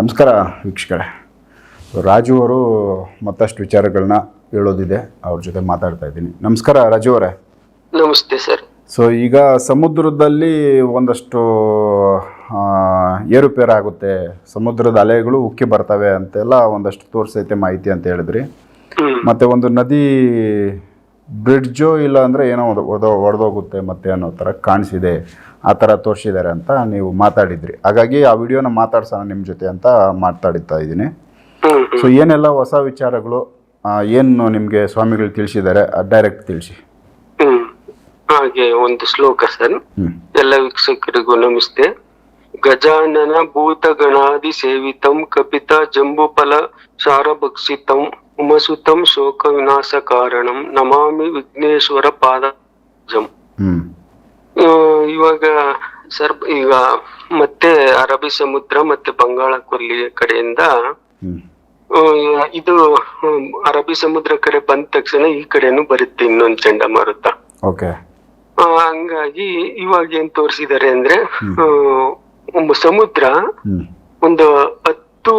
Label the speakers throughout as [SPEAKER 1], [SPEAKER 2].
[SPEAKER 1] ನಮಸ್ಕಾರ ವೀಕ್ಷಕರೇ. ರಾಜು ಅವರು ಮತ್ತಷ್ಟು ವಿಚಾರಗಳನ್ನ ಹೇಳೋದಿದೆ ಅವ್ರ ಜೊತೆ ಮಾತಾಡ್ತಾ ಇದ್ದೀನಿ. ನಮಸ್ಕಾರ ರಾಜು ಅವರೇ.
[SPEAKER 2] ನಮಸ್ತೆ ಸರ್.
[SPEAKER 1] ಸೊ ಈಗ ಸಮುದ್ರದಲ್ಲಿ ಒಂದಷ್ಟು ಏರುಪೇರಾಗುತ್ತೆ ಏರುಪೇರು ಆಗುತ್ತೆ. ಸಮುದ್ರದ ಅಲೆಗಳು ಉಕ್ಕಿ ಬರ್ತವೆ ಅಂತೆಲ್ಲ ಒಂದಷ್ಟು ತೋರಿಸೈತೆ ಮಾಹಿತಿ ಅಂತ ಹೇಳಿದ್ರಿ. ಮತ್ತೆ ಒಂದು ನದಿ ಬ್ರಿಡ್ಜೋ ಇಲ್ಲ ಅಂದರೆ ಏನೋ ಒಡೆದೋಗುತ್ತೆ ಮತ್ತೆ ಅನ್ನೋ ಥರ ಕಾಣಿಸಿದೆ. ಆ ಥರ ತೋರಿಸಿದ್ದಾರೆ ಅಂತ ನೀವು ಮಾತಾಡಿದ್ರಿ. ಹಾಗಾಗಿ ಆ ವಿಡಿಯೋನ ಮಾತಾಡ್ಸೋಣ ನಿಮ್ಮ ಜೊತೆ ಅಂತ ಮಾತಾಡ್ತಾ ಇದ್ದೀನಿ. ಸೊ ಏನೆಲ್ಲ ಹೊಸ ವಿಚಾರಗಳು ಏನು ನಿಮಗೆ ಸ್ವಾಮಿಗಳು ತಿಳಿಸಿದ್ದಾರೆ ಡೈರೆಕ್ಟ್ ತಿಳಿಸಿ.
[SPEAKER 2] ಹಾಗೆ ಒಂದು ಶ್ಲೋಕ ಸರ್. ಎಲ್ಲ ವೀಕ್ಷಕರಿಗೂ ನಮಸ್ತೆ. ಗಜಾನನ ಭೂತ ಗಣಾದಿ ಸೇವಿತಂ ಕಪಿತ ಜಂಬುಫಲ ಶಾರಭಕ್ಷಿತಂ ಉಮಸುತಂ ಶೋಕ ವಿನಾಶ ಕಾರಣಂ ನಮಾಮಿ ವಿಘ್ನೇಶ್ವರ ಪಾದ ಜಂ. ಇವಾಗ ಸರ್ ಈಗ ಮತ್ತೆ ಅರಬ್ಬಿ ಸಮುದ್ರ ಮತ್ತೆ ಬಂಗಾಳ ಕೊಲ್ಲಿ ಕಡೆಯಿಂದ ಇದು ಅರಬ್ಬಿ ಸಮುದ್ರ ಕಡೆ ಬಂದ ತಕ್ಷಣ ಈ ಕಡೆನು ಬರುತ್ತೆ ಇನ್ನೊಂದು ಚಂಡಮಾರುತ. ಹಂಗಾಗಿ ಇವಾಗ ಏನ್ ತೋರಿಸಿದ್ದಾರೆ ಅಂದ್ರೆ ಸಮುದ್ರ ಒಂದು ಹತ್ತು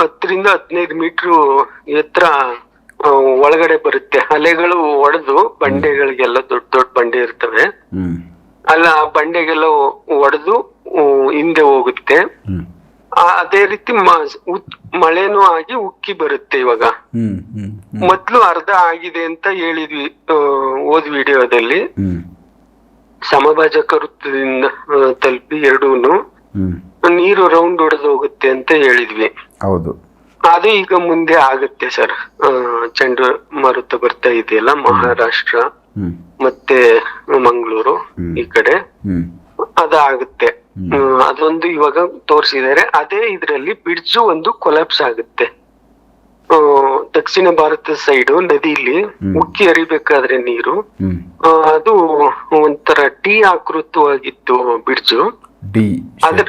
[SPEAKER 2] ಹತ್ತರಿಂದ ಹದಿನೈದು ಮೀಟರ್ ಎತ್ತರ ಒಳಗಡೆ ಬರುತ್ತೆ. ಅಲೆಗಳು ಒಡೆದು ಬಂಡೆಗಳಿಗೆಲ್ಲ ದೊಡ್ಡ ದೊಡ್ಡ ಬಂಡೆ ಇರ್ತವೆ. ಅಲ್ಲ ಬಂಡೆಗೆಲ್ಲ ಒಡೆದು ಹಿಂದೆ ಹೋಗುತ್ತೆ. ಅದೇ ರೀತಿ ಮಳೆನೂ ಆಗಿ ಉಕ್ಕಿ ಬರುತ್ತೆ ಇವಾಗ. ಮೊದ್ಲು ಅರ್ಧ ಆಗಿದೆ ಅಂತ ಹೇಳಿದ್ವಿ ಓದ್ ಹೋದ್ ವಿಡಿಯೋದಲ್ಲಿ. ಸಮಭಾಜಕ ವೃತ್ತದಿಂದ ತಲುಪಿ ಎರಡೂನು. ನೀರು ರೌಂಡ್ ಹೊಡೆದು ಹೋಗುತ್ತೆ ಅಂತ ಹೇಳಿದ್ವಿ.
[SPEAKER 1] ಹೌದು.
[SPEAKER 2] ಅದು ಈಗ ಮುಂದೆ ಆಗುತ್ತೆ ಸರ್. ಚಂಡ ಮಾರುತ ಬರ್ತಾ ಇದೆಯಲ್ಲ ಮಹಾರಾಷ್ಟ್ರ. ಮತ್ತೆ ಮಂಗಳೂರು ಈ ಕಡೆ. ಅದಾಗುತ್ತೆ. ಅದೊಂದು ಇವಾಗ ತೋರಿಸಿದ್ದಾರೆ. ಅದೇ ಇದರಲ್ಲಿ ಬ್ರಿಡ್ಜ್ ಒಂದು ಕೊಲಾಪ್ಸ್ ಆಗುತ್ತೆ. ದಕ್ಷಿಣ ಭಾರತ ಸೈಡ್ ನದಿಲಿ. ಉಕ್ಕಿ ಹರಿಬೇಕಾದ್ರೆ ನೀರು. ಅದು ಒಂಥರ ಟೀ ಆಕೃತವಾಗಿತ್ತು ಬ್ರಿಡ್ಜ್ ಅದ್ರ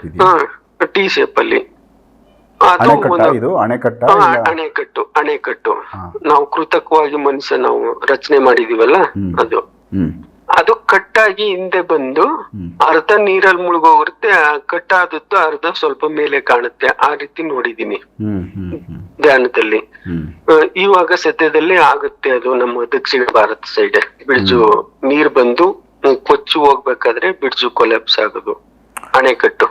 [SPEAKER 2] ಟಿ ಶೇಪ್ ಅಲ್ಲಿ.
[SPEAKER 1] ಅಣೆಕಟ್ಟ ಇದು ಅಣೆಕಟ್ಟ
[SPEAKER 2] ಅಣೆಕಟ್ಟು ಅಣೆಕಟ್ಟು. ನಾವು ಕೃತಕವಾಗಿ ಮನುಷ್ಯ ನಾವು ರಚನೆ ಮಾಡಿದೀವಲ್ಲ? ಅದು. ಅದು ಕಟ್ಟಾಗಿ ಹಿಂದೆ ಬಂದು ಅರ್ಧ ನೀರಲ್ಲಿ ಮುಳುಗೋಗಿರುತ್ತೆ ಕಟ್ಟಾದದ್ದು ಅರ್ಧ ಸ್ವಲ್ಪ ಮೇಲೆ ಕಾಣುತ್ತೆ. ಆ ರೀತಿ ನೋಡಿದೀನಿ ಧ್ಯಾನದಲ್ಲಿ. ಇವಾಗ ಸದ್ಯದಲ್ಲಿ ಆಗುತ್ತೆ ಅದು ನಮ್ಮ ದಕ್ಷಿಣ ಭಾರತ ಸೈಡ್ ಬಿಡ್ಜು ನೀರ್ ಬಂದು ಕೊಚ್ಚಿ ಹೋಗ್ಬೇಕಾದ್ರೆ ಬಿಡ್ಜು ಕೊಲೆಪ್ಸ್ ಆಗೋದು. ಅಣೆಕಟ್ಟು.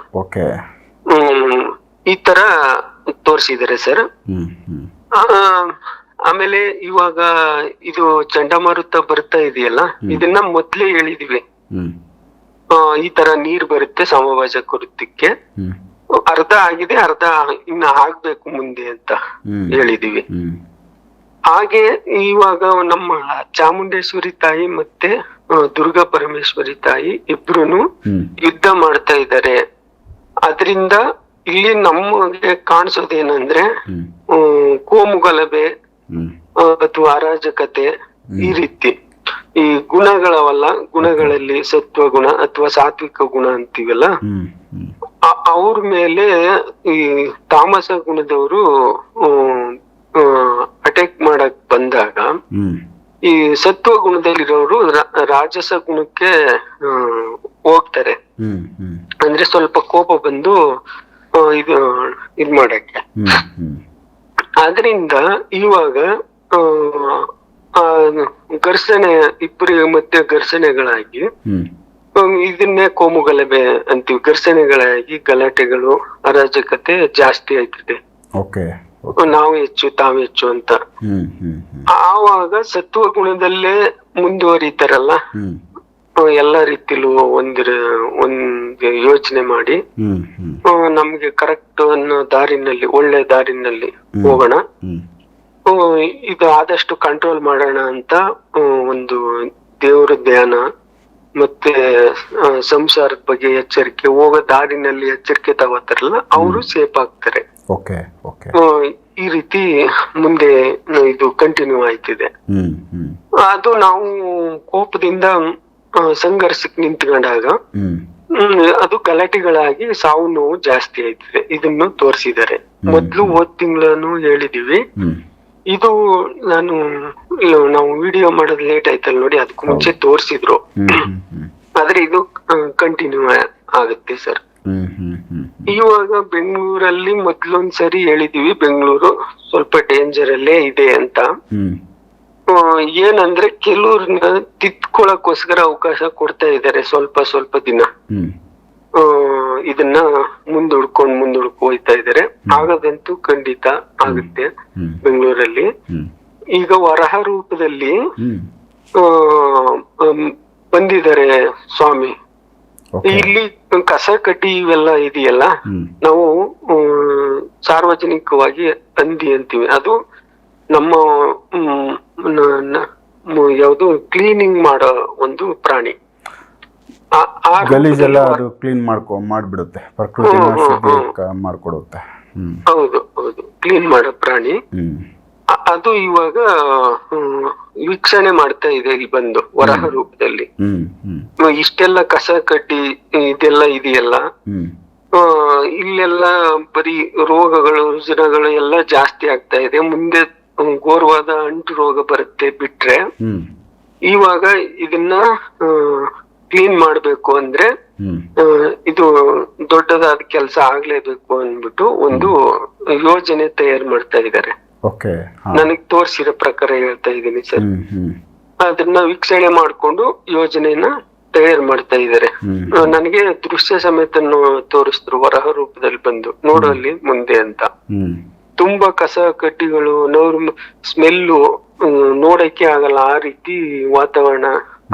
[SPEAKER 2] ಹ್ಮ್. ಈ ತರ ತೋರಿಸಿದ್ದಾರೆ ಸರ್ ಆಮೇಲೆ ಇವಾಗ ಇದು ಚಂಡಮಾರುತ ಬರ್ತಾ ಇದೆಯಲ್ಲ ಇದನ್ನ ಮೊದ್ಲೇ ಹೇಳಿದ್ವಿ. ಈ ತರ ನೀರ್ ಬರುತ್ತೆ ಸಮವಾಜ
[SPEAKER 1] ಕುರಿತಕ್ಕೆ
[SPEAKER 2] ಅರ್ಧ ಆಗಿದೆ ಅರ್ಧ ಇನ್ನ ಆಗ್ಬೇಕು ಮುಂದೆ ಅಂತ ಹೇಳಿದಿವಿ.
[SPEAKER 1] ಹೇಳಿದೀವಿ
[SPEAKER 2] ಹಾಗೆ ಇವಾಗ ನಮ್ಮ ಚಾಮುಂಡೇಶ್ವರಿ ತಾಯಿ ಮತ್ತೆ ದುರ್ಗಾ ಪರಮೇಶ್ವರಿ ತಾಯಿ
[SPEAKER 1] ಇಬ್ರು
[SPEAKER 2] ಯುದ್ಧ ಮಾಡ್ತಾ ಇದ್ದಾರೆ. ಅದರಿಂದ ಇಲ್ಲಿ ನಮಗೆ ಕಾಣಿಸೋದೇನಂದ್ರೆ
[SPEAKER 1] ಕೋಮು
[SPEAKER 2] ಗಲಭೆ ಕೋಮುಗಲಭೆ ಅಥವಾ ಅರಾಜಕತೆ ಈ ರೀತಿ. ಈ ಗುಣಗಳವಲ್ಲ ಗುಣಗಳಲ್ಲಿ ಸತ್ವ ಗುಣ ಅಥವಾ ಸಾತ್ವಿಕ ಗುಣ ಅಂತೀವಲ್ಲ ಅವ್ರ ಮೇಲೆ ಈ ತಾಮಸ ಗುಣದವರು ಅಟ್ಯಾಕ್ ಮಾಡಕ್ ಬಂದಾಗ ಈ ಸತ್ವ ಗುಣದಲ್ಲಿರೋರು ರಾಜಸ ಗುಣಕ್ಕೆ ಹೋಗ್ತಾರೆ. ಅಂದ್ರೆ ಸ್ವಲ್ಪ ಕೋಪ ಬಂದು ಇದು ಇದ್ ಮಾಡಕ್ಕೆ. ಆದ್ರಿಂದ ಇವಾಗ ಘರ್ಷಣೆ ಇಬ್ಬರಿಗೆ ಮತ್ತೆ ಘರ್ಷಣೆಗಳಾಗಿ ಇದನ್ನೇ ಕೋಮು ಗಲಭೆ ಅಂತೀವಿ. ಘರ್ಷಣೆಗಳಾಗಿ ಗಲಾಟೆಗಳು ಅರಾಜಕತೆ ಜಾಸ್ತಿ ಆಯ್ತದೆ. ನಾವು ಹೆಚ್ಚು ತಾವು ಹೆಚ್ಚು ಅಂತ. ಆವಾಗ ಸತ್ವ ಗುಣದಲ್ಲೇ ಮುಂದುವರಿತಾರಲ್ಲ ಎಲ್ಲ ರೀತಿಲೂ ಒಂದಿರ ಒಂದ್ ಯೋಚನೆ ಮಾಡಿ ನಮ್ಗೆ ಕರೆಕ್ಟ್ ಅನ್ನೋ ದಾರಿನಲ್ಲಿ ಒಳ್ಳೆ ದಾರಿನಲ್ಲಿ ಹೋಗೋಣ. ಇದು ಆದಷ್ಟು ಕಂಟ್ರೋಲ್ ಮಾಡೋಣ ಅಂತ ಒಂದು ದೇವರ ಧ್ಯಾನ ಮತ್ತೆ ಸಂಸಾರದ ಬಗ್ಗೆ ಎಚ್ಚರಿಕೆ ಹೋಗೋ ದಾರಿನಲ್ಲಿ ಎಚ್ಚರಿಕೆ ತಗೋತಾರಲ್ಲ ಅವರು ಸೇಫ್ ಆಗ್ತಾರೆ. ಈ ರೀತಿ ಮುಂದೆ ಇದು ಕಂಟಿನ್ಯೂ ಆಯ್ತಿದೆ. ಅದು ನಾವು ಕೋಪದಿಂದ ಸಂಘರ್ಷಕ್ಕೆ ನಿಂತ್ಕೊಂಡಾಗ ಹ್ಮ್, ಅದು ಗಲಾಟೆಗಳಾಗಿ ಸಾವು ನೋವು ಜಾಸ್ತಿ ಆಯ್ತದೆ. ಇದನ್ನು ತೋರಿಸಿದ್ದಾರೆ. ಮೊದ್ಲು ಹೋದ್ ತಿಂಗಳನ್ನು ಹೇಳಿದೀವಿ. ಇದು ನಾನು ನಾವು ವಿಡಿಯೋ ಮಾಡೋದು ಲೇಟ್ ಆಯ್ತಲ್ಲ ನೋಡಿ ಅದಕ್ಕೂ ಮುಂಚೆ ತೋರಿಸಿದ್ರು. ಆದ್ರೆ ಇದು ಕಂಟಿನ್ಯೂ ಆಗುತ್ತೆ ಸರ್. ಇವಾಗ ಬೆಂಗಳೂರಲ್ಲಿ ಮೊದ್ಲೊಂದ್ಸರಿ ಹೇಳಿದೀವಿ ಬೆಂಗಳೂರು ಸ್ವಲ್ಪ ಡೇಂಜರ್ ಅಲ್ಲೇ ಇದೆ ಅಂತ. ಏನಂದ್ರೆ ಕೆಲವ್ರನ್ನ ತಿದ್ಕೊಳಕ್ಕೋಸ್ಕರ ಅವಕಾಶ ಕೊಡ್ತಾ ಇದ್ದಾರೆ ಸ್ವಲ್ಪ ಸ್ವಲ್ಪ ದಿನ. ಇದನ್ನ ಮುಂದೂಡ್ಕೊಂಡ್ ಮುಂದೂಡ್ಕೊ ಹೋಯ್ತಾ ಇದ್ದಾರೆ. ಆಗದಂತೂ ಖಂಡಿತ ಆಗುತ್ತೆ ಬೆಂಗಳೂರಲ್ಲಿ. ಈಗ ವರಹ ರೂಪದಲ್ಲಿ ಬಂದಿದ್ದಾರೆ ಸ್ವಾಮಿ. ಇಲ್ಲಿ ಕಸ ಕಡ್ಡಿ ಇವೆಲ್ಲ ಇದೆಯಲ್ಲ ನಾವು ಸಾರ್ವಜನಿಕವಾಗಿ ಅಂದಿ ಅಂತೀವಿ. ಅದು ನಮ್ಮ ಯಾವುದು ಕ್ಲೀನಿಂಗ್ ಮಾಡೋ ಒಂದು ಪ್ರಾಣಿ.
[SPEAKER 1] ಗಲೀಜೆಲ್ಲ ಅದು ಕ್ಲೀನ್ ಮಾಡ್ಕೊ ಮಾಡ್ಬಿಡುತ್ತೆ. ಕ- ಮಾಡ್ಕೊಡುತ್ತೆ.
[SPEAKER 2] ಹೌದು ಹೌದು. ಕ್ಲೀನ್ ಮಾಡೋ ಪ್ರಾಣಿ. ಅದು ಇವಾಗ ವೀಕ್ಷಣೆ ಮಾಡ್ತಾ ಇದೆ ಇಲ್ಲಿ ಬಂದು ವರಹ ರೂಪದಲ್ಲಿ. ಇಷ್ಟೆಲ್ಲ ಕಸ ಕಟ್ಟಿ ಇದೆಲ್ಲ ಇದೆಯಲ್ಲ? ಇಲ್ಲೆಲ್ಲ ಬರೀ ರೋಗಗಳು ರುಜಿನಗಳು ಎಲ್ಲ ಜಾಸ್ತಿ ಆಗ್ತಾ ಇದೆ. ಮುಂದೆ ಹ್ಮ್, ಘೋರವಾದ ಅಂಟು ರೋಗ ಬರುತ್ತೆ ಬಿಟ್ರೆ. ಇವಾಗ ಇದನ್ನ ಕ್ಲೀನ್ ಮಾಡ್ಬೇಕು ಅಂದ್ರೆ ಇದು ದೊಡ್ಡದಾದ ಕೆಲಸ ಆಗ್ಲೇಬೇಕು ಅಂದ್ಬಿಟ್ಟು ಒಂದು ಯೋಜನೆ ತಯಾರು ಮಾಡ್ತಾ ಇದ್ದಾರೆ. ನನಗ್ ತೋರಿಸಿರೋ ಪ್ರಕಾರ ಹೇಳ್ತಾ ಇದ್ದೀನಿ ಸರ್. ಅದನ್ನ ವೀಕ್ಷಣೆ ಮಾಡ್ಕೊಂಡು ಯೋಜನೆನ ತಯಾರು ಮಾಡ್ತಾ ಇದ್ದಾರೆ. ನನಗೆ ದೃಶ್ಯ ಸಮೇತ ತೋರಿಸಿದ್ರು ವರಹ ರೂಪದಲ್ಲಿ ಬಂದು. ನೋಡಲ್ಲಿ ಮುಂದೆ ಅಂತ. ತುಂಬಾ ಕಸ ಕಡ್ಡಿಗಳು ನೋರ್ ಸ್ಮೆಲ್ಲು ನೋಡಕ್ಕೆ ಆಗಲ್ಲ ಆ ರೀತಿ ವಾತಾವರಣ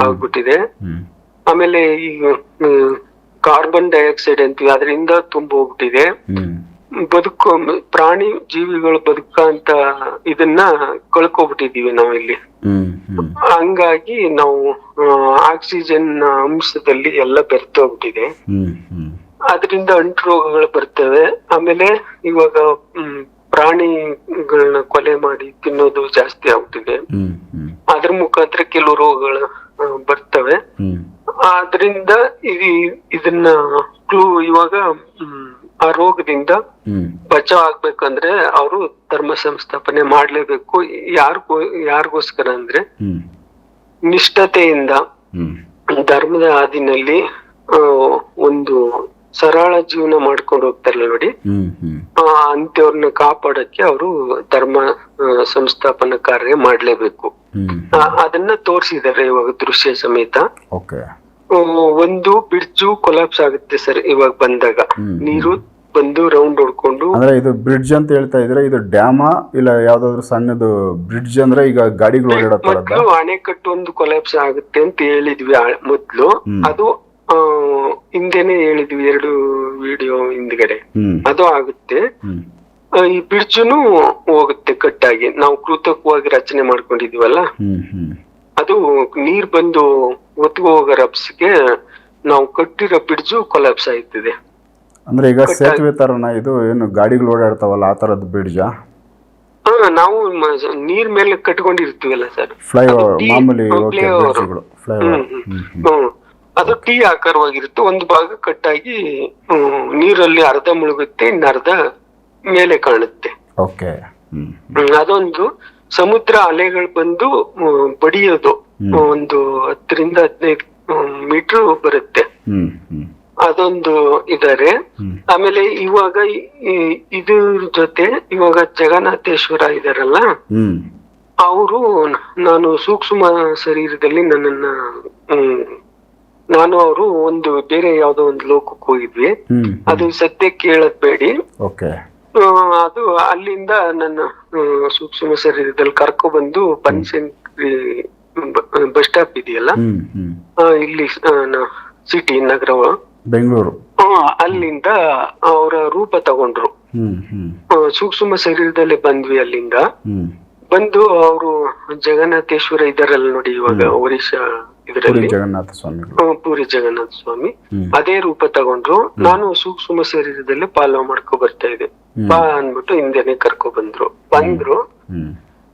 [SPEAKER 2] ಆಗ್ಬಿಟ್ಟಿದೆ. ಆಮೇಲೆ ಈಗ ಕಾರ್ಬನ್ ಡೈಆಕ್ಸೈಡ್ ಅಂತೀವಿ ಅದರಿಂದ ತುಂಬ ಹೋಗ್ಬಿಟ್ಟಿದೆ. ಬದುಕೋ ಪ್ರಾಣಿ ಜೀವಿಗಳು ಬದುಕ ಅಂತ ಇದನ್ನ ಕಳ್ಕೊಬಿಟ್ಟಿದೀವಿ
[SPEAKER 1] ನಾವಿಲ್ಲಿ.
[SPEAKER 2] ಹಂಗಾಗಿ ನಾವು ಆಕ್ಸಿಜನ್ ಅಂಶದಲ್ಲಿ ಎಲ್ಲ ಬೆರ್ತೋಗ್ಬಿಟ್ಟಿದೆ ಅದರಿಂದ ಅಂಟು ರೋಗಗಳು ಬರ್ತವೆ. ಆಮೇಲೆ ಇವಾಗ ಪ್ರಾಣಿಗಳನ್ನ ಕೊಲೆ ಮಾಡಿ ತಿನ್ನೋದು ಜಾಸ್ತಿ
[SPEAKER 1] ಆಗ್ತಿದೆ.
[SPEAKER 2] ಅದ್ರ ಮುಖಾಂತರ ಕೆಲವು ರೋಗಗಳು ಬರ್ತವೆ. ಆದ್ರಿಂದ ಇದು ಇದನ್ನ ಕ್ಲೂ ಇವಾಗ ಆ ರೋಗದಿಂದ ಬಚಾವ್ ಆಗ್ಬೇಕಂದ್ರೆ ಅವರು ಧರ್ಮ ಸಂಸ್ಥಾಪನೆ ಮಾಡ್ಲೇಬೇಕು. ಯಾರಿಗೋ ಯಾರಿಗೋಸ್ಕರ ಅಂದ್ರೆ ನಿಷ್ಠತೆಯಿಂದ ಧರ್ಮದ ಹಾದಿನಲ್ಲಿ ಒಂದು ಸರಳ ಜೀವನ ಮಾಡ್ಕೊಂಡು ಹೋಗ್ತಾರಲ್ಲ ನೋಡಿ. ಅಂತವ್ರನ್ನ ಕಾಪಾಡಕ್ಕೆ ಅವರು ಧರ್ಮ ಸಂಸ್ಥಾಪನ ಕಾರ್ಯ ಮಾಡ್ಲೇಬೇಕು. ಅದನ್ನ ತೋರಿಸಿದ್ದಾರೆ ಇವಾಗ ದೃಶ್ಯ ಸಮೇತ. ಒಂದು ಬ್ರಿಡ್ಜು ಕೊಲಾಪ್ಸ್ ಆಗುತ್ತೆ ಸರ್ ಇವಾಗ ಬಂದಾಗ. ನೀರು ಬಂದು ರೌಂಡ್ ಹೊಡ್ಕೊಂಡು.
[SPEAKER 1] ಅಂದ್ರೆ ಇದು ಬ್ರಿಡ್ಜ್ ಅಂತ ಹೇಳ್ತಾ ಇದ್ರೆ ಇದು ಡ್ಯಾಮ ಇಲ್ಲ ಯಾವ್ದಾದ್ರು ಸಣ್ಣದು ಬ್ರಿಡ್ಜ್ ಅಂದ್ರೆ ಈಗ ಗಾಡಿಗಳು
[SPEAKER 2] ಮೊದ್ಲು ಅಣೆಕಟ್ಟು ಒಂದು ಕೊಲಾಪ್ಸ್ ಆಗುತ್ತೆ ಅಂತ ಹೇಳಿದ್ವಿ ಮೊದ್ಲು. ಅದು ಹಿಂದೆನೆ ಹೇಳಿದ್ವಿ ಎರಡು ವಿಡಿಯೋ ಹಿಂದ್ಗಡೆ. ಅದು ಆಗುತ್ತೆ. ಈ ಬ್ರಿಡ್ಜ್ನು ಹೋಗುತ್ತೆ ಕಟ್ಟಾಗಿ. ನಾವು ಕೃತಕವಾಗಿ ರಚನೆ ಮಾಡ್ಕೊಂಡಿದೀವಲ್ಲ ಅದು ನೀರ್ ಬಂದು ಒತ್ಕೊ ಹೋಗೋ ರಬ್ಸ್ಗೆ ನಾವು ಕಟ್ಟಿರೋ ಬ್ರಿಡ್ಜು ಕೊಲಾಪ್ಸ್ ಆಯ್ತಿದೆ
[SPEAKER 1] ಅಂದ್ರೆ ಈಗ ಸೇತುವೆ ತರನ ಇದು ಏನು ಗಾಡಿಗಳು ಓಡಾಡ್ತಾವಲ್ಲ ಆ ತರದ ಬ್ರಿಡ್ಜ್
[SPEAKER 2] ಹಾ ನಾವು ನೀರ್ ಮೇಲೆ ಕಟ್ಕೊಂಡಿರ್ತೀವಲ್ಲ ಸರ್? ಫ್ಲೈಓವರ್
[SPEAKER 1] ಮಾಮೂಲಿ
[SPEAKER 2] ಹ್ಮ್, ಅದು ಟೀ ಆಕಾರವಾಗಿರುತ್ತೆ. ಒಂದು ಭಾಗ ಕಟ್ಟಾಗಿ ನೀರಲ್ಲಿ ಅರ್ಧ ಮುಳುಗುತ್ತೆ ಇನ್ನರ್ಧ ಮೇಲೆ ಕಾಣುತ್ತೆ. ಅದೊಂದು ಸಮುದ್ರ ಅಲೆಗಳು ಬಂದು ಬಡಿಯೋದು. ಒಂದು ಹತ್ತರಿಂದ ಹದಿನೈದು ಮೀಟರ್ ಬರುತ್ತೆ. ಅದೊಂದು ಇದಾರೆ. ಆಮೇಲೆ ಇವಾಗ ಇದ್ರ ಜೊತೆ ಇವಾಗ ಜಗನ್ನಾಥೇಶ್ವರ ಇದಾರಲ್ಲ ಅವರು ನಾನು ಸೂಕ್ಷ್ಮ ಶರೀರದಲ್ಲಿ ನನ್ನನ್ನ ಹ್ಮ್, ನಾನು ಅವರು ಒಂದು ಬೇರೆ ಯಾವ್ದೋ ಒಂದು ಲೋಕಕ್ಕೆ ಹೋಗಿದ್ವಿ. ಅದು ಸದ್ಯ ಕೇಳದ್ ಬೇಡಿ. ಅದು ಅಲ್ಲಿಂದ ನನ್ನ ಸೂಕ್ಷ್ಮ ಶರೀರದಲ್ಲಿ ಕರ್ಕೊ ಬಂದು ಬನಶಂಕರಿ ಬಸ್ ಸ್ಟಾಪ್ ಇದೆಯಲ್ಲ? ಇಲ್ಲಿ ಸಿಟಿ ನಗರ
[SPEAKER 1] ಬೆಂಗಳೂರು.
[SPEAKER 2] ಅಲ್ಲಿಂದ ಅವರ ರೂಪ ತಗೊಂಡ್ರು. ಸೂಕ್ಷ್ಮ ಶರೀರದಲ್ಲಿ ಬಂದ್ವಿ ಅಲ್ಲಿಂದ. ಬಂದು ಅವರು ಜಗನ್ನಾಥೇಶ್ವರ ಇದಾರಲ್ಲ ನೋಡಿ ಇವಾಗ ಒರಿಸ್ಸಾ ಇದರಲ್ಲಿ
[SPEAKER 1] ಜಗನ್ನಾಥ
[SPEAKER 2] ಸ್ವಾಮಿ. ಪೂರಿ ಜಗನ್ನಾಥ ಸ್ವಾಮಿ. ಅದೇ ರೂಪ ತಗೊಂಡ್ರು ನಾನು ಸೂಕ್ಷ್ಮ ಶರೀರದಲ್ಲಿ ಪಾಲೋ ಮಾಡ್ಕೊ ಬರ್ತಾ ಇದ್ದೆ. ಬಾ ಅನ್ಬಿಟ್ಟು ಹಿಂದೆನೆ ಕರ್ಕೊ ಬಂದ್ರು. ಬಂದ್ರು.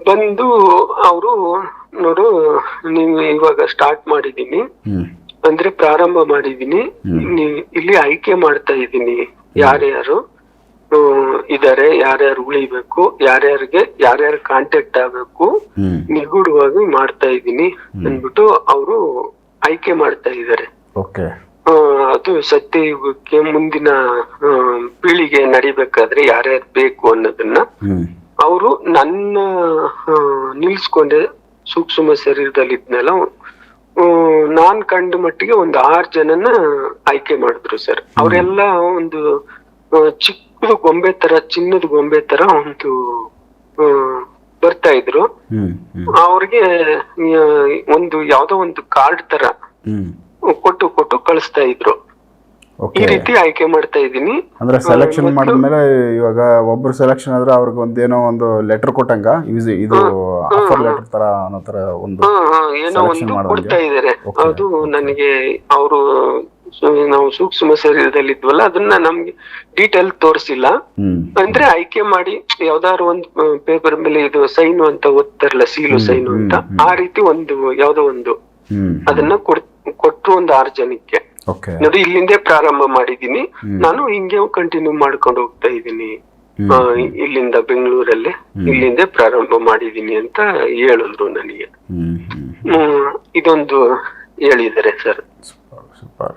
[SPEAKER 2] ಬಂದು ಅವರು ನೋಡು ನೀವು ಇವಾಗ ಸ್ಟಾರ್ಟ್ ಮಾಡಿದೀನಿ. ಅಂದ್ರೆ ಪ್ರಾರಂಭ ಮಾಡಿದೀನಿ. ಇಲ್ಲಿ ಆಯ್ಕೆ ಮಾಡ್ತಾ ಇದ್ದೀನಿ ಯಾರ್ಯಾರು? ಇದಾರೆ ಯಾರ್ಯಾರು ಉಳಿಬೇಕು ಯಾರ್ಯಾರಿಗೆ ಯಾರ್ಯಾರು ಕಾಂಟ್ಯಾಕ್ಟ್ ಆಗ್ಬೇಕು ನಿಗೂಢವಾಗಿ ಮಾಡ್ತಾ ಇದ್ದೀನಿ ಅಂದ್ಬಿಟ್ಟು ಅವರು ಆಯ್ಕೆ ಮಾಡ್ತಾ ಇದ್ದಾರೆ ಅದು ಸತ್ಯಯುಗಕ್ಕೆ ಮುಂದಿನ ಪೀಳಿಗೆ ನಡಿಬೇಕಾದ್ರೆ ಯಾರ್ಯಾರು ಬೇಕು ಅನ್ನೋದನ್ನ ಅವರು ನನ್ನ ನಿಲ್ಸ್ಕೊಂಡೆ ಸೂಕ್ಷ್ಮ ಶರೀರದಲ್ಲಿ ಇದ್ನೆಲ್ಲ ನಾನ್ ಕಂಡ ಮಟ್ಟಿಗೆ ಒಂದು ಆರ್ ಜನನ ಆಯ್ಕೆ ಮಾಡಿದ್ರು ಸರ್. ಅವರೆಲ್ಲ ಒಂದು ಆ, ಚಿಕ್ಕದು ಗೊಂಬೆ ತರ ಚಿನ್ನದ ಗೊಂಬೆ ತರ ಒಂದು ಬರ್ತಾ ಇದ್ರು. ಅವ್ರಿಗೆ ಒಂದು ಯಾವ್ದೋ ಒಂದು ಕಾರ್ಡ್ ತರ
[SPEAKER 1] ಹ್ಮ್.
[SPEAKER 2] ಕೊಟ್ಟು ಕೊಟ್ಟು ಕಳಿಸ್ತಾ ಇದ್ರು. ಈ ರೀತಿ ಆಯ್ಕೆ ಮಾಡ್ತಾ ಇದ್ದೀನಿ.
[SPEAKER 1] ಅಂದ್ರೆ ಸೆಲೆಕ್ಷನ್ ಮಾಡಿದ್ಮೇಲೆ ಇವಾಗ ಒಬ್ರು ಸೆಲೆಕ್ಷನ್ ಆದ್ರೆ ಅವ್ರಿಗೆ ಒಂದೇನೋ ಒಂದು ಲೆಟರ್ ಕೊಟ್ಟಂಗ? ಇದು ಆಫರ್ ಲೆಟರ್ ತರ ಅನ್ನೋ ತರ ಒಂದು
[SPEAKER 2] ಏನೋ ಒಂದು ಕೊಡ್ತಾ ಇದಾರೆ. ಅದು ನನಗೆ ಅವರು ನಾವು ಸೂಕ್ಷ್ಮ ಶರೀರದಲ್ಲಿ ಇದ್ವಲ್ಲ ಅದನ್ನ ನಮ್ಗೆ ಡೀಟೇಲ್ ತೋರಿಸಿಲ್ಲ. ಅಂದ್ರೆ ಆಯ್ಕೆ ಮಾಡಿ ಯಾವ್ದಾದ್ರು ಒಂದು ಪೇಪರ್ ಮೇಲೆ ಇದು ಸೈನು ಅಂತ ಓದ್ತಾರಲ್ಲ ಸೀಲು ಸೈನು ಅಂತ ಆ ರೀತಿ ಒಂದು ಯಾವ್ದೋ ಒಂದು. ಅದನ್ನ ಕೊಟ್ರು ಒಂದು ಆರು ಜನಕ್ಕೆ ಅದು ಇಲ್ಲಿಂದೇ ಪ್ರಾರಂಭ ಮಾಡಿದೀನಿ ನಾನು ಹಿಂಗೆ ಕಂಟಿನ್ಯೂ ಮಾಡ್ಕೊಂಡು ಹೋಗ್ತಾ ಇದ್ದೀನಿ. ಇಲ್ಲಿಂದ ಬೆಂಗಳೂರಲ್ಲಿ ಇಲ್ಲಿಂದೇ ಪ್ರಾರಂಭ ಮಾಡಿದೀನಿ ಅಂತ ಹೇಳಿದ್ರು ನನಗೆ. ಇದೊಂದು ಹೇಳಿದ್ದಾರೆ ಸರ್.
[SPEAKER 1] Super super.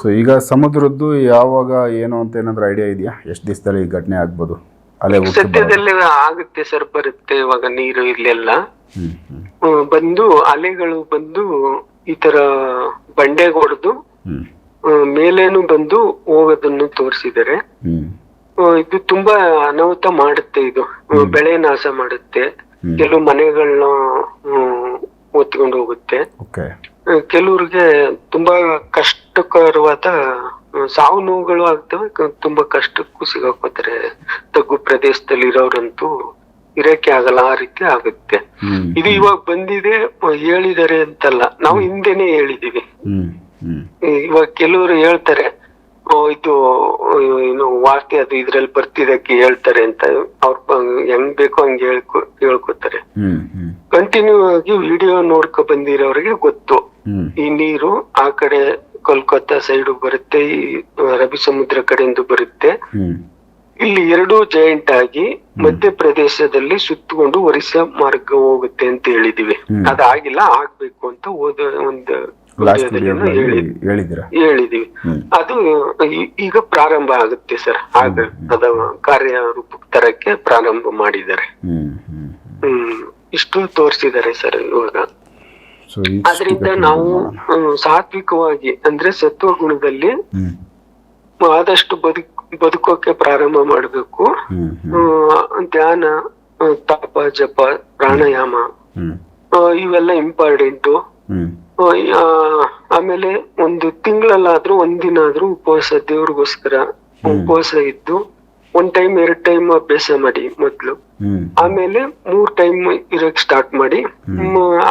[SPEAKER 1] ಸೊ ಈಗ ಸಮುದ್ರದ್ದು ಯಾವಾಗ ಏನು ಅಂತ ಏನಾದ್ರು ಐಡಿಯಾ ಇದೆಯಾ? ಎಷ್ಟು ದಿವಸದಲ್ಲಿ ಈ ಘಟನೆ ಆಗ್ಬೋದು? ಅಲೆ
[SPEAKER 2] ಸದ್ಯದಲ್ಲೇ ಆಗುತ್ತೆ ಸರ್ ಬರುತ್ತೆ ಇವಾಗ ನೀರು ಇಲ್ಲೆಲ್ಲ. ಬಂದು ಅಲೆಗಳು ಬಂದು ಈ ತರ ಬಂಡೆಗೆ ಹೊಡೆದು ಮೇಲೇನು ಬಂದು ಹೋಗೋದನ್ನು ತೋರಿಸಿದ್ದಾರೆ. ಇದು ತುಂಬಾ ಅನಾಹುತ ಮಾಡುತ್ತೆ ಇದು. ಬೆಳೆ ನಾಶ ಮಾಡುತ್ತೆ. ಕೆಲವು ಮನೆಗಳನ್ನ ಹೊತ್ಕೊಂಡು ಹೋಗುತ್ತೆ. ಕೆಲವ್ರಿಗೆ ತುಂಬಾ ಕಷ್ಟಕರವಾದ ಸಾವು ನೋವುಗಳು ಆಗ್ತವೆ ತುಂಬಾ ಕಷ್ಟಕ್ಕೂ ಸಿಗಾಕೋತಾರೆ. ತಗ್ಗು ಪ್ರದೇಶದಲ್ಲಿ ಇರೋರಂತೂ ಇರಕ್ಕೆ ಆಗಲ್ಲ ಆ ರೀತಿ ಆಗುತ್ತೆ. ಇದು ಇವಾಗ ಬಂದಿದೆ ಹೇಳಿದಾರೆ ಅಂತಲ್ಲ ನಾವು ಹಿಂದೆನೆ ಹೇಳಿದೀವಿ. ಇವಾಗ ಕೆಲವರು ಹೇಳ್ತಾರೆ ಇದು ಏನು ವಾರ್ತೆ ಅದು ಇದ್ರಲ್ಲಿ ಬರ್ತಿದ್ದಕ್ಕೆ ಹೇಳ್ತಾರೆ ಅಂತ ಅವ್ರು ಹೆಂಗ್ ಬೇಕೋ ಹಂಗೆ ಹೇಳ್ಕೊ ಹೇಳ್ಕೊತಾರೆ. ಕಂಟಿನ್ಯೂ ಆಗಿ ವಿಡಿಯೋ ನೋಡ್ಕೊ ಬಂದಿರೋರಿಗೆ ಗೊತ್ತು. ಈ ನೀರು ಆ ಕಡೆ ಕೋಲ್ಕತ್ತಾ ಸೈಡ್ ಬರುತ್ತೆ ಈ ರಬಿ ಸಮುದ್ರ ಕಡೆಯಿಂದ ಬರುತ್ತೆ. ಇಲ್ಲಿ ಎರಡು ಜಾಯಿಂಟ್ ಆಗಿ ಮಧ್ಯಪ್ರದೇಶದಲ್ಲಿ ಸುತ್ತಕೊಂಡು ಒರಿಸ್ಸಾ ಮಾರ್ಗ ಹೋಗುತ್ತೆ ಅಂತ ಹೇಳಿದೀವಿ. ಅದಾಗಿಲ್ಲ ಆಗ್ಬೇಕು ಅಂತ ಓದ ಒಂದು ಹೇಳಿದಿವಿ. ಅದು ಈಗ ಪ್ರಾರಂಭ ಆಗುತ್ತೆ ಸರ್. ಆಗ ಅದ ಕಾರ್ಯರೂಪಕ್ಕೆ ತರಕ್ಕೆ ಪ್ರಾರಂಭ ಮಾಡಿದ್ದಾರೆ.
[SPEAKER 1] ಹ್ಮ್. ಹ್ಮ್
[SPEAKER 2] ಹ್ಮ್ ಇಷ್ಟು ತೋರಿಸಿದ್ದಾರೆ ಸರ್ ಇವಾಗ. ಅದರಿಂದ ನಾವು ಸಾತ್ವಿಕವಾಗಿ ಅಂದ್ರೆ ಸತ್ವ ಗುಣದಲ್ಲಿ ಆದಷ್ಟು ಬದುಕ್ ಬದುಕೋಕೆ ಪ್ರಾರಂಭ ಮಾಡಬೇಕು. ಧ್ಯಾನ ತಾಪ ಜಪ ಪ್ರಾಣಾಯಾಮ ಇವೆಲ್ಲ ಇಂಪಾರ್ಟೆಂಟು. ಆಮೇಲೆ ಒಂದು ತಿಂಗಳಲ್ಲಾದ್ರೂ ಒಂದಿನ ಆದ್ರೂ ಉಪವಾಸ ದೇವ್ರಿಗೋಸ್ಕರ ಉಪವಾಸ ಇದ್ದು ಒಂದ್ ಟೈಮ್ ಎರಡ್ ಟೈಮ್ ಅಭ್ಯಾಸ ಮಾಡಿ ಮೊದ್ಲು. ಆಮೇಲೆ ಮೂರ್ ಟೈಮ್ ಇರಕ್ ಸ್ಟಾರ್ಟ್ ಮಾಡಿ.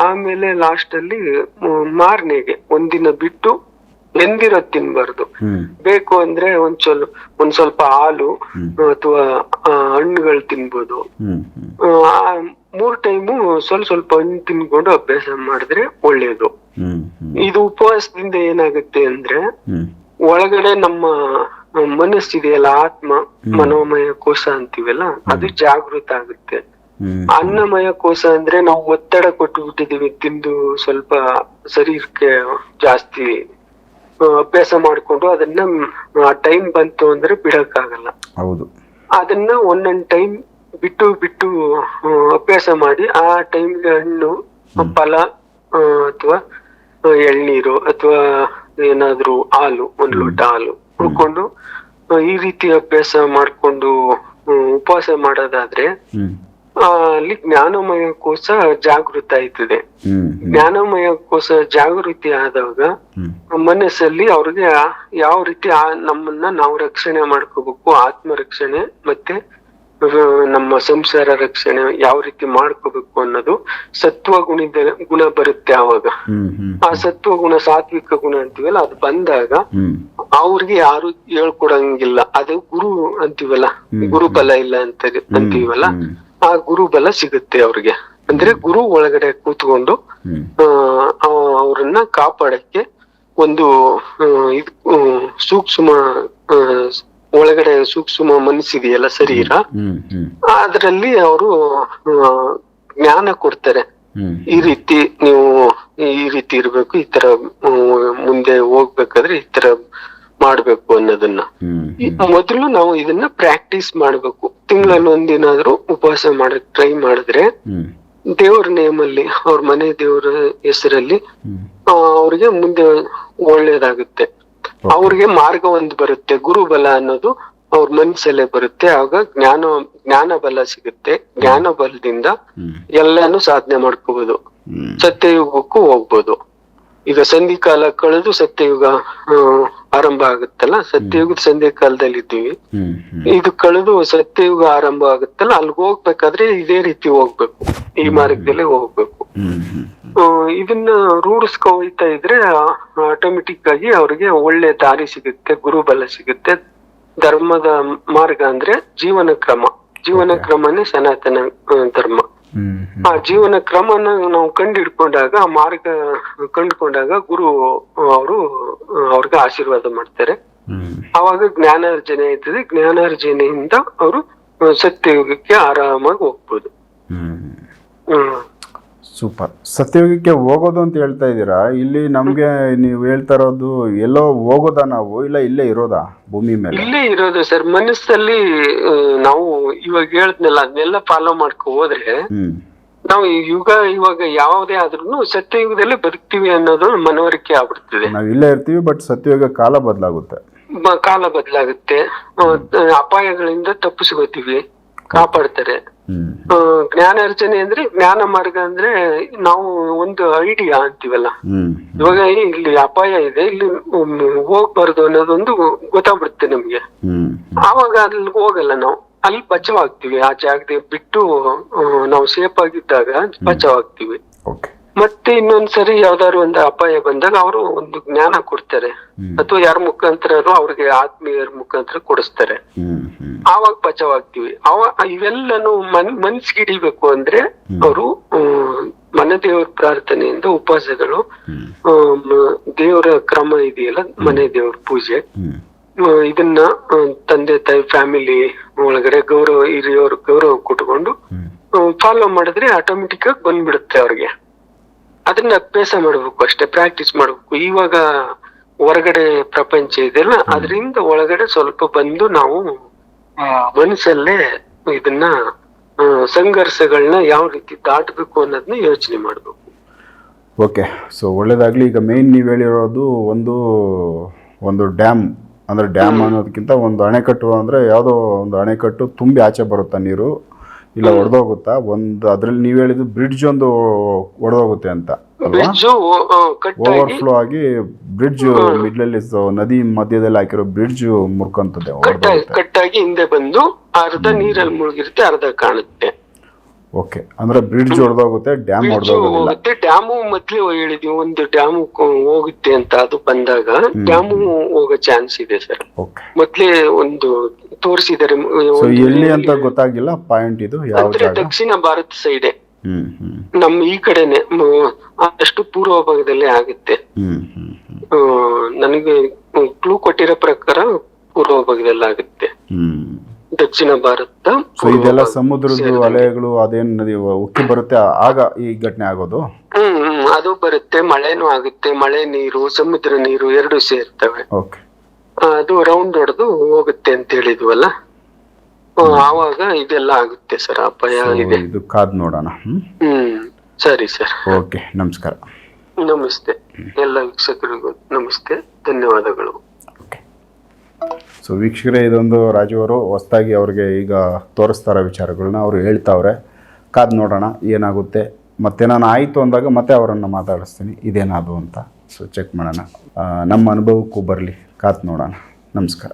[SPEAKER 2] ಆಮೇಲೆ ಲಾಸ್ಟ್ ಅಲ್ಲಿ ಮಾರ್ನೆಗೆ ಒಂದಿನ ಬಿಟ್ಟು ಬೆಂದಿರೋದ್ ತಿನ್ಬಾರ್ದು. ಬೇಕು ಅಂದ್ರೆ ಒಂದ್ ಸ್ವಲ್ಪ ಒಂದ್ ಸ್ವಲ್ಪ ಹಾಲು ಅಥವಾ ಹಣ್ಣುಗಳು ತಿನ್ಬೋದು. ಮೂರ್ ಟೈಮು ಸ್ವಲ್ಪ ಸ್ವಲ್ಪ ಹಣ್ಣು ತಿನ್ಕೊಂಡು ಅಭ್ಯಾಸ ಮಾಡಿದ್ರೆ ಒಳ್ಳೇದು. ಇದು ಉಪವಾಸದಿಂದ ಏನಾಗುತ್ತೆ ಅಂದ್ರೆ ಒಳಗಡೆ ನಮ್ಮ ಮನಸ್ಸಿದೆಯಲ್ಲ ಆತ್ಮ ಮನೋಮಯ ಕೋಶ ಅಂತೀವಲ್ಲ ಅದು ಜಾಗೃತ ಆಗುತ್ತೆ. ಅನ್ನಮಯ ಕೋಶ ಅಂದ್ರೆ ನಾವು ಒತ್ತಡ ಕೊಟ್ಟು ಬಿಟ್ಟಿದೀವಿ ತಿಂದು ಸ್ವಲ್ಪ ಶರೀರಕ್ಕೆ ಜಾಸ್ತಿ ಅಭ್ಯಾಸ ಮಾಡ್ಕೊಂಡು ಅದನ್ನ ಟೈಮ್ ಬಂತು ಅಂದ್ರೆ ಬಿಡಕ್ಕಾಗಲ್ಲ.
[SPEAKER 1] ಹೌದು.
[SPEAKER 2] ಅದನ್ನ ಒಂದೊಂದ್ ಟೈಮ್ ಬಿಟ್ಟು ಬಿಟ್ಟು ಅಭ್ಯಾಸ ಮಾಡಿ ಆ ಟೈಮ್ಗೆ ಹಣ್ಣು ಫಲ ಅಥವಾ ಎಳ್ನೀರು ಅಥವಾ ಏನಾದ್ರು ಹಾಲು ಒಂದ್ ಲೋಟ ಹಾಲು. ಆ, ಈ ರೀತಿ ಅಭ್ಯಾಸ ಮಾಡ್ಕೊಂಡು ಉಪವಾಸ ಮಾಡೋದಾದ್ರೆ ಅಲ್ಲಿ ಜ್ಞಾನಮಯ ಕೋಶ ಜಾಗೃತ ಆಯ್ತದೆ. ಜ್ಞಾನಮಯ ಕೋಶ ಜಾಗೃತಿ ಆದಾಗ ಮನಸ್ಸಲ್ಲಿ ಅವ್ರಿಗೆ ಯಾವ ರೀತಿ ನಮ್ಮನ್ನ ನಾವು ರಕ್ಷಣೆ ಮಾಡ್ಕೋಬೇಕು ಆತ್ಮ ರಕ್ಷಣೆ ಮತ್ತೆ ನಮ್ಮ ಸಂಸಾರ ರಕ್ಷಣೆ ಯಾವ ರೀತಿ ಮಾಡ್ಕೋಬೇಕು ಅನ್ನೋದು ಸತ್ವ ಗುಣದ ಗುಣ ಬರುತ್ತೆ ಆವಾಗ. ಆ ಸತ್ವ ಗುಣ ಸಾತ್ವಿಕ ಗುಣ ಅಂತೀವಲ್ಲ ಅದು ಬಂದಾಗ ಅವ್ರಿಗೆ ಯಾರು ಹೇಳ್ಕೊಡಂಗಿಲ್ಲ. ಅದು ಗುರು ಅಂತೀವಲ್ಲ ಗುರು ಬಲ ಇಲ್ಲ ಅಂತ ಅಂತೀವಲ್ಲ ಆ ಗುರು ಬಲ ಸಿಗುತ್ತೆ ಅವ್ರಿಗೆ. ಅಂದ್ರೆ ಗುರು ಒಳಗಡೆ ಕೂತ್ಕೊಂಡು ಆ, ಅವ್ರನ್ನ ಕಾಪಾಡಕ್ಕೆ ಒಂದು ಇದು ಸೂಕ್ಷ್ಮ ಒಳಗಡೆ ಸೂಕ್ಷ್ಮ ಮನಸ್ಸಿದೆಯಲ್ಲ ಶರೀರ? ಅದರಲ್ಲಿ ಅವರು ಜ್ಞಾನ ಕೊಡ್ತಾರೆ. ಈ ರೀತಿ ನೀವು ಈ ರೀತಿ ಇರ್ಬೇಕು ಈ ತರ ಮುಂದೆ ಹೋಗ್ಬೇಕಾದ್ರೆ ಈ ತರ ಮಾಡ್ಬೇಕು ಅನ್ನೋದನ್ನ. ಮೊದಲು ನಾವು ಇದನ್ನ ಪ್ರಾಕ್ಟೀಸ್ ಮಾಡ್ಬೇಕು. ತಿಂಗಳಲ್ಲಿ ಒಂದಿನಾದ್ರೂ ಉಪವಾಸ ಮಾಡಕ್ ಟ್ರೈ ಮಾಡಿದ್ರೆ ದೇವ್ರ ನೇಮಲ್ಲಿ ಅವ್ರ ಮನೆ ದೇವ್ರ ಹೆಸರಲ್ಲಿ ಅವ್ರಿಗೆ ಮುಂದೆ ಒಳ್ಳೇದಾಗುತ್ತೆ. ಅವ್ರಿಗೆ ಮಾರ್ಗ ಒಂದು ಬರುತ್ತೆ ಗುರು ಬಲ ಅನ್ನೋದು ಅವ್ರ ಮನ್ಸಲ್ಲೇ ಬರುತ್ತೆ ಆಗ ಜ್ಞಾನ ಜ್ಞಾನ ಬಲ ಸಿಗುತ್ತೆ. ಜ್ಞಾನ ಬಲದಿಂದ ಎಲ್ಲಾನು ಸಾಧನೆ ಮಾಡ್ಕೋಬಹುದು ಸತ್ಯಯುಗಕ್ಕೂ ಹೋಗ್ಬೋದು. ಈಗ ಸಂಧಿ ಕಾಲ ಕಳೆದು ಸತ್ಯಯುಗ ಆರಂಭ ಆಗುತ್ತಲ್ಲ? ಸತ್ಯಯುಗದ ಸಂಧಿ ಕಾಲದಲ್ಲಿ ಇದ್ದೀವಿ. ಇದು ಕಳೆದು ಸತ್ಯಯುಗ ಆರಂಭ ಆಗುತ್ತಲ್ಲ? ಅಲ್ಲಿಗೆ ಹೋಗ್ಬೇಕಾದ್ರೆ ಇದೇ ರೀತಿ ಹೋಗ್ಬೇಕು. ಈ ಮಾರ್ಗದಲ್ಲೇ ಹೋಗ್ಬೇಕು. ಇದನ್ನ ರೂಢಿಸ್ಕೊ ಹೋಯ್ತಾ ಇದ್ರೆ ಆಟೋಮೆಟಿಕ್ ಆಗಿ ಅವ್ರಿಗೆ ಒಳ್ಳೆ ದಾರಿ ಸಿಗುತ್ತೆ ಗುರುಬಲ ಸಿಗುತ್ತೆ. ಧರ್ಮದ ಮಾರ್ಗ ಅಂದ್ರೆ ಜೀವನ ಕ್ರಮ. ಜೀವನ ಕ್ರಮನೇ ಸನಾತನ ಧರ್ಮ. ಆ ಜೀವನ ಕ್ರಮನ ನಾವು ಕಂಡಿಡ್ಕೊಂಡಾಗ ಆ ಮಾರ್ಗ ಕಂಡುಕೊಂಡಾಗ ಗುರು ಅವರು ಅವ್ರಿಗೆ ಆಶೀರ್ವಾದ ಮಾಡ್ತಾರೆ.
[SPEAKER 1] ಅವಾಗ
[SPEAKER 2] ಆವಾಗ ಜ್ಞಾನಾರ್ಜನೆ ಆಯ್ತದೆ. ಜ್ಞಾನಾರ್ಜನೆಯಿಂದ ಅವರು ಸತ್ಯಯುಗಕ್ಕೆ ಆರಾಮಾಗಿ ಹೋಗ್ಬೋದು.
[SPEAKER 1] ಹ್ಮ್. ಸೂಪರ್ ಸತ್ಯಯುಗಕ್ಕೆ ಹೋಗೋದು ಅಂತ ಹೇಳ್ತಾ ಇದ್ದೀರಾ? ಇಲ್ಲಿ ನಮಗೆ ನೀವು ಹೇಳ್ತಾ ಇರೋದು ಎಲ್ಲೋ ಹೋಗೋದಾ ನಾವು? ಇಲ್ಲ ಇಲ್ಲೇ ಇರೋದಾ ಭೂಮಿ ಮೇಲೆ?
[SPEAKER 2] ಇಲ್ಲೇ ಇರೋದು ಸರ್. ಮನಸ್ಸಲ್ಲಿ ನಾವು ಇವಾಗ ಹೇಳಿದ್ನಲ್ಲ ಅದನ್ನೆಲ್ಲ ಫಾಲೋ ಮಾಡ್ಕೊ ಹೋದ್ರೆ ನಾವು ಯುಗ ಇವಾಗ ಯಾವುದೇ ಆದ್ರೂ ಸತ್ಯಯುಗದಲ್ಲಿ ಬದುಕ್ತೀವಿ ಅನ್ನೋದು ಮನವರಿಕೆ ಆಗ್ಬಿಡ್ತದೆ.
[SPEAKER 1] ನಾವು ಇಲ್ಲೇ ಇರ್ತೀವಿ ಬಟ್ ಸತ್ಯಯುಗ ಕಾಲ ಬದಲಾಗುತ್ತೆ.
[SPEAKER 2] ಕಾಲ ಬದಲಾಗುತ್ತೆ. ಅಪಾಯಗಳಿಂದ ತಪ್ಪಿಸ್ಕೋತೀವಿ ಕಾಪಾಡ್ತಾರೆ.
[SPEAKER 1] ಹ್ಮ್.
[SPEAKER 2] ಅರ್ಚನೆ ಅಂದ್ರೆ ಜ್ಞಾನ ಮಾರ್ಗ ಅಂದ್ರೆ ನಾವು ಒಂದು ಐಡಿಯಾ ಅಂತೀವಲ್ಲ. ಇವಾಗ ಇಲ್ಲಿ ಅಪಾಯ ಇದೆ ಇಲ್ಲಿ ಹೋಗ್ಬಾರ್ದು ಅನ್ನೋದೊಂದು ಗೊತ್ತಾಗ್ಬಿಡುತ್ತೆ ನಮ್ಗೆ. ಆವಾಗ ಅಲ್ಲಿ ಹೋಗಲ್ಲ ನಾವು. ಅಲ್ಲಿ ಬಚಾವಾಗ್ತೀವಿ ಆ ಜಾಗದ ಬಿಟ್ಟು ನಾವು ಸೇಫ್ ಆಗಿದ್ದಾಗ ಬಚಾವಾಗ್ತೀವಿ ಮತ್ತೆ ಇನ್ನೊಂದ್ಸರಿ ಯಾವ್ದಾದ್ರು ಒಂದು ಅಪಾಯ ಬಂದಾಗ ಅವರು ಒಂದು ಜ್ಞಾನ ಕೊಡ್ತಾರೆ. ಅಥವಾ ಯಾರ ಮುಖಾಂತರ ಅವ್ರಿಗೆ ಆತ್ಮೀಯರ ಮುಖಾಂತರ ಕೊಡಿಸ್ತಾರೆ. ಆವಾಗ ಬಚಾವಾಗ್ತೀವಿ. ಅವ ಇವೆಲ್ಲನು ಮನ್ ಮನ್ಸಿಗೆ ಹಿಡಿಬೇಕು ಅಂದ್ರೆ ಅವರು ಮನೆ ದೇವ್ರ ಪ್ರಾರ್ಥನೆಯಿಂದ ಉಪವಾಸಗಳು ದೇವರ ಕ್ರಮ ಇದೆಯಲ್ಲ ಮನೆ ದೇವ್ರ ಪೂಜೆ. ಇದನ್ನ ತಂದೆ ತಾಯಿ ಫ್ಯಾಮಿಲಿ ಒಳಗಡೆ ಗೌರವ ಹಿರಿಯವ್ರ ಗೌರವ ಕೊಟ್ಕೊಂಡು ಫಾಲೋ ಮಾಡಿದ್ರೆ ಆಟೋಮೆಟಿಕ್ ಆಗಿ ಬಂದ್ಬಿಡುತ್ತೆ ಅವ್ರಿಗೆ. ಅದನ್ನ ಅಭ್ಯಾಸ ಮಾಡ್ಬೇಕು ಅಷ್ಟೇ ಪ್ರಾಕ್ಟೀಸ್ ಮಾಡ್ಬೇಕು. ಇವಾಗ ಹೊರಗಡೆ ಪ್ರಪಂಚ ಇದೆಯಲ್ಲ ಅದರಿಂದ ಒಳಗಡೆ ಸ್ವಲ್ಪ ಬಂದು ನಾವು ಮನಸ್ಸಲ್ಲೇ ಇದನ್ನ ಸಂಘರ್ಷಗಳನ್ನ ಯಾವ ರೀತಿ ದಾಟಬೇಕು ಅನ್ನೋದನ್ನ ಯೋಚನೆ ಮಾಡಬೇಕು.
[SPEAKER 1] ಓಕೆ ಸೊ ಒಳ್ಳೇದಾಗ್ಲಿ. ಈಗ ಮೇನ್ ನೀವು ಹೇಳಿರೋದು ಒಂದು ಒಂದು ಡ್ಯಾಮ್ ಅಂದರೆ ಡ್ಯಾಮ್ ಅನ್ನೋದಕ್ಕಿಂತ ಒಂದು ಅಣೆಕಟ್ಟು ಅಂದರೆ ಯಾವುದೋ ಒಂದು ಅಣೆಕಟ್ಟು ತುಂಬಿ ಆಚೆ ಬರುತ್ತಾ ನೀರು? ಇಲ್ಲ ಒಡೆದೋಗುತ್ತಾ? ಒಂದು ಅದ್ರಲ್ಲಿ ನೀವು ಹೇಳಿದ್ದು ಬ್ರಿಡ್ಜ್ ಒಂದು ಒಡೆದೋಗುತ್ತೆ ಅಂತ ಅಲ್ವಾ?
[SPEAKER 2] ಓವರ್ ಫ್ಲೋ
[SPEAKER 1] ಓವರ್ಫ್ಲೋ ಆಗಿ ಬ್ರಿಡ್ಜ್ ಮಿಡ್ಲಲ್ಲಿ ನದಿ ಮಧ್ಯದಲ್ಲಿ ಹಾಕಿರೋ ಬ್ರಿಡ್ಜ್ ಮುರ್ಕೊಂತದೆ
[SPEAKER 2] ಕಟ್ಟಾಗಿ ಹಿಂದೆ ಬಂದು ಅರ್ಧ ನೀರಲ್ಲಿ ಮುಳುಗಿರುತ್ತೆ ಅರ್ಧ ಕಾಣುತ್ತೆ.
[SPEAKER 1] ಓಕೆ ಅಂದ್ರೆ ಬ್ರಿಡ್ಜ್ ಹೊಡೆದೋಗುತ್ತೆ ಡ್ಯಾಮ್ ಹೊಡೆದೋಗುತ್ತೆ
[SPEAKER 2] ಹೋಗುತ್ತೆ ಡ್ಯಾಮು ಮೊದ್ಲೇ ಹೇಳಿದ್ವಿ ಒಂದು ಡ್ಯಾಮು ಹೋಗುತ್ತೆ ಅಂತ ಅದು ಬಂದಾಗ ಡ್ಯಾಮು ಹೋಗೋ ಚಾನ್ಸ್ ಇದೆ ಸರ್. ಮೊದ್ಲೇ ಒಂದು ತೋರಿಸಿದ್ದಾರೆ.
[SPEAKER 1] ಎಲ್ಲಿ ಅಂತ ಗೊತ್ತಾಗಿಲ್ಲ ಪಾಯಿಂಟ್ ಇದು ಯಾವ
[SPEAKER 2] ದಕ್ಷಿಣ ಭಾರತ ಸೈಡೆ
[SPEAKER 1] ನಮ್
[SPEAKER 2] ನಮ್ಮ ಈ ಕಡೆನೆ ಅಷ್ಟು ಆದಷ್ಟು ಪೂರ್ವ ಭಾಗದಲ್ಲೇ ಆಗುತ್ತೆ. ನನಗೆ ಕ್ಲೂ ಕೊಟ್ಟಿರೋ ಪ್ರಕಾರ ಪೂರ್ವ ಭಾಗದಲ್ಲಿ ಆಗುತ್ತೆ. ದಕ್ಷಿಣ ಭಾರತ
[SPEAKER 1] ಇದೆಲ್ಲ
[SPEAKER 2] ಸಮುದ್ರದ.
[SPEAKER 1] ಅಲೆಗಳು ಅದೇನ್ ಉಕ್ಕಿ ಬರುತ್ತೆ ಆಗ ಈ ಘಟನೆ ಆಗೋದು?
[SPEAKER 2] ಹ್ಮ್ ಅದು ಬರುತ್ತೆ. ಮಳೆನೂ ಆಗುತ್ತೆ. ಮಳೆ ನೀರು ಸಮುದ್ರ ನೀರು ಎರಡು ಸೇರ್ತವೆ.
[SPEAKER 1] ಓಕೆ
[SPEAKER 2] ಅದು ರೌಂಡ್ ಹೊಡೆದು ಹೋಗುತ್ತೆ ಅಂತ ಹೇಳಿದ್ವಲ್ಲ? ಆವಾಗ ಇದೆಲ್ಲ ಆಗುತ್ತೆ ಸರ್ ಅಪಾಯ ಇದೆ.
[SPEAKER 1] ಇದು ಕಾದ್ ನೋಡೋಣ ಹ್ಮ್?
[SPEAKER 2] ಸರಿ ಸರ್.
[SPEAKER 1] ಓಕೆ ನಮಸ್ಕಾರ.
[SPEAKER 2] ನಮಸ್ತೆ. ಎಲ್ಲ ವೀಕ್ಷಕರಿಗೂ ನಮಸ್ತೆ ಧನ್ಯವಾದಗಳು.
[SPEAKER 1] ಓಕೆ. ಸೊ ವೀಕ್ಷಕರೇ ಇದೊಂದು ರಾಜು ಅವರು ಹೊಸ್ದಾಗಿ ಅವ್ರಿಗೆ ಈಗ ತೋರಿಸ್ತಾರ ವಿಚಾರಗಳನ್ನ ಅವರು ಹೇಳ್ತಾವ್ರೆ. ಕಾದ್ ನೋಡೋಣ ಏನಾಗುತ್ತೆ? ಮತ್ತೆ ನಾನು ಆಯಿತು ಅಂದಾಗ ಮತ್ತೆ ಅವರನ್ನು ಮಾತಾಡಿಸ್ತೀನಿ. ಇದೇನಾದು ಅಂತ. ಸೊ ಚೆಕ್ ಮಾಡೋಣ. ನಮ್ಮ ಅನುಭವಕ್ಕೂ ಬರಲಿ. ಕಾದ್ ನೋಡೋಣ. ನಮಸ್ಕಾರ.